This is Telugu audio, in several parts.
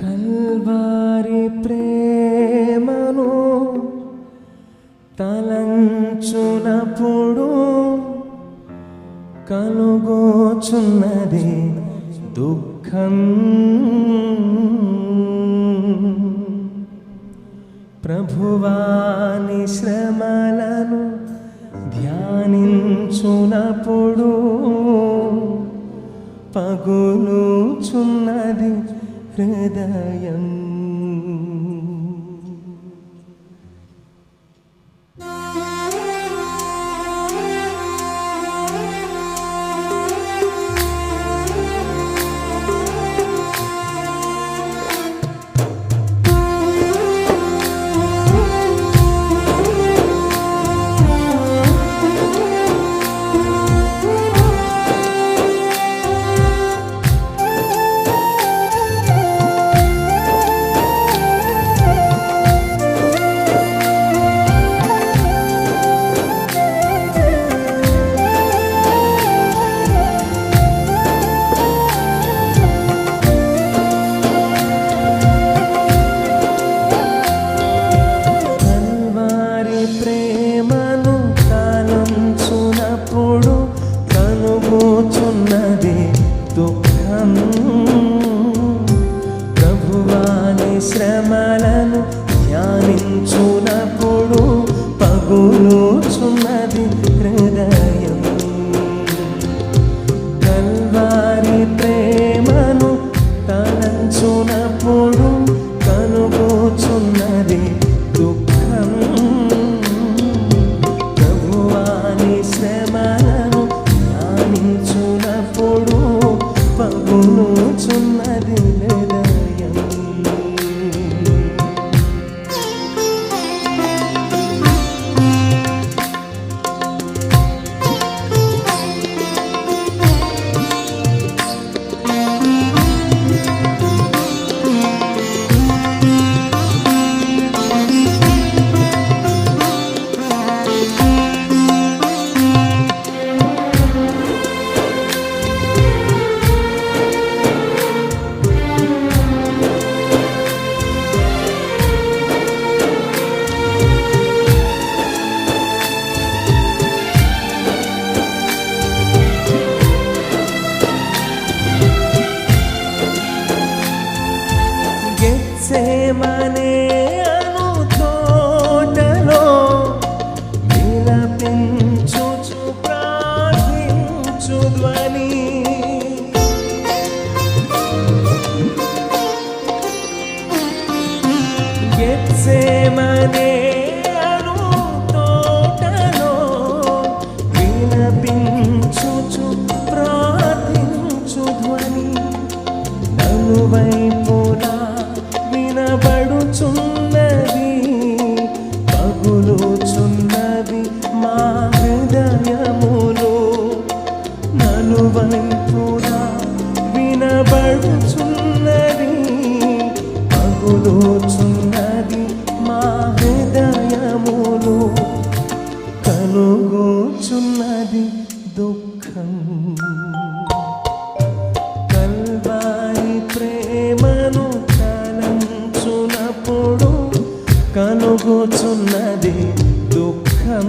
కల్వారి ప్రేమను తలంచునప్పుడు కలుగోచున్నది దుఃఖం. ప్రభువాని శ్రమలను ధ్యానించునప్పుడు పగులుచున్నది ഹൃദയം ఉన్నది దుఃఖం ప్రభువాని శ్రమలను పగులుచున్నది హృదయం దుఃఖం కల్వారి ప్రేమను తలంచునప్పుడు కలుగుచున్నది దుఃఖం.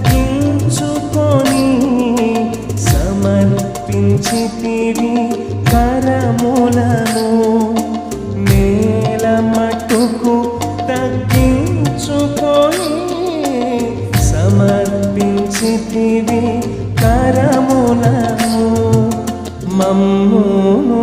దక్కించుకొని సమర్పించి తిరి కరములను నేల మటుకు తగ్గించుకొని సమర్పించి తిరి కరములను మమ్మును